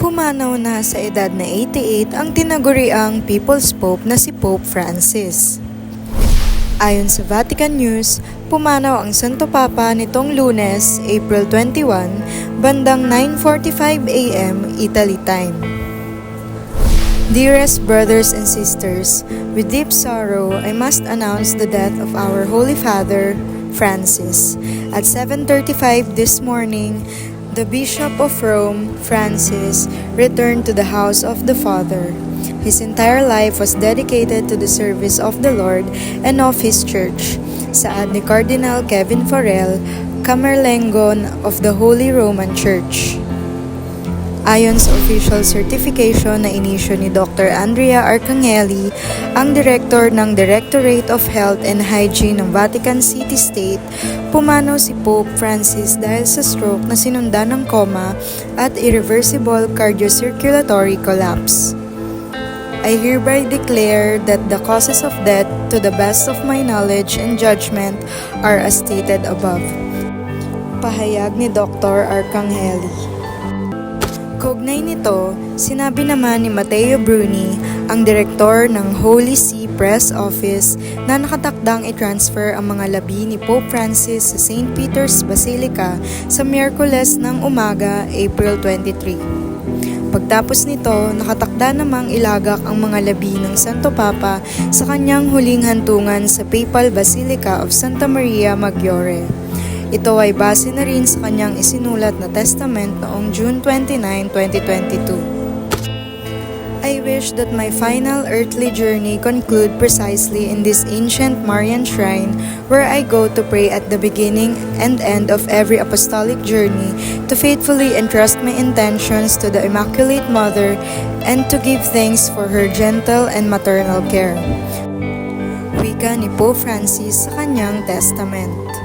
Pumanaw na sa edad na 88 ang tinaguriang People's Pope na si Pope Francis. Ayon sa Vatican News, pumanaw ang Santo Papa nitong lunes, April 21, bandang 9.45 a.m. Italy time. Dearest brothers and sisters, with deep sorrow, I must announce the death of our Holy Father, Francis. At 7.35 this morning, the Bishop of Rome, Francis, returned to the house of the Father. His entire life was dedicated to the service of the Lord and of His Church. Saad ni Cardinal Kevin Farrell, Camerlengon of the Holy Roman Church. Ayon sa official certification na inisyo ni Dr. Andrea Arcangeli, ang director ng Directorate of Health and Hygiene ng Vatican City State, pumanaw si Pope Francis dahil sa stroke na sinundan ng coma at irreversible cardiocirculatory collapse. I hereby declare that the causes of death, to the best of my knowledge and judgment, are as stated above. Pahayag ni Dr. Arcangeli. Kaugnay nito, sinabi naman ni Matteo Bruni, ang direktor ng Holy See Press Office, na nakatakdang i-transfer ang mga labi ni Pope Francis sa St. Peter's Basilica sa Miyerkules ng umaga, April 23. Pagtapos nito, nakatakda namang ilagak ang mga labi ng Santo Papa sa kanyang huling hantungan sa Papal Basilica of Santa Maria Maggiore. Ito ay base na rin sa kanyang isinulat na testament noong June 29, 2022. I wish that my final earthly journey conclude precisely in this ancient Marian shrine where I go to pray at the beginning and end of every apostolic journey to faithfully entrust my intentions to the Immaculate Mother and to give thanks for her gentle and maternal care. Wika ni Pope Francis sa kanyang testament.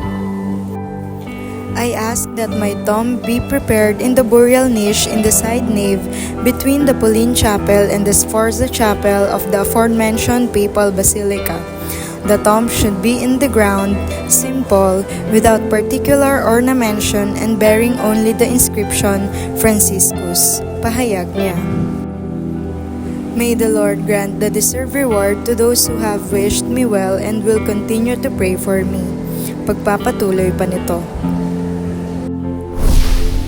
I ask that my tomb be prepared in the burial niche in the side nave between the Pauline Chapel and the Sforza Chapel of the aforementioned Papal Basilica. The tomb should be in the ground, simple, without particular ornamentation and bearing only the inscription Franciscus. Pahayag niya. May the Lord grant the deserved reward to those who have wished me well and will continue to pray for me. Pagpapatuloy pa nito.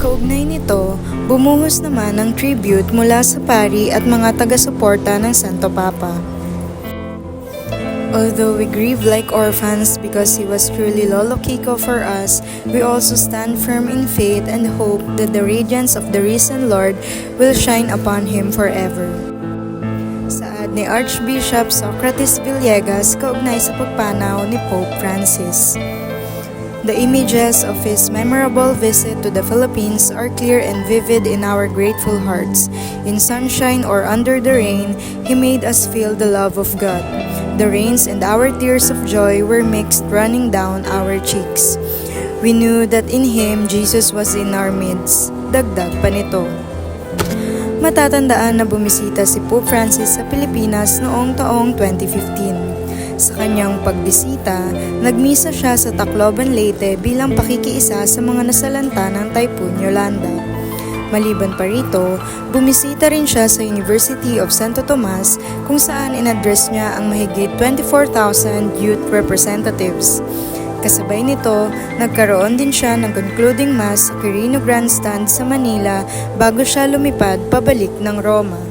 Kaugnay nito, bumuhos naman ang tribute mula sa pari at mga taga-suporta ng Santo Papa. Although we grieve like orphans because he was truly Lolo Kiko for us, we also stand firm in faith and hope that the radiance of the risen Lord will shine upon him forever. Saad ni Archbishop Socrates Villegas kaugnay sa pagpanaw ni Pope Francis. The images of his memorable visit to the Philippines are clear and vivid in our grateful hearts. In sunshine or under the rain, he made us feel the love of God. The rains and our tears of joy were mixed running down our cheeks. We knew that in him Jesus was in our midst. Dagdag pa nito. Matatandaan na bumisita si Pope Francis sa Pilipinas noong taong 2015. Sa kanyang pagbisita, nagmisa siya sa Tacloban, Leyte bilang pakikiisa sa mga nasalanta ng Typhoon Yolanda. Maliban pa rito, bumisita rin siya sa University of Santo Tomas kung saan inaddress niya ang mahigit 24,000 youth representatives. Kasabay nito, nagkaroon din siya ng concluding mass sa Quirino Grandstand sa Manila bago siya lumipad pabalik ng Roma.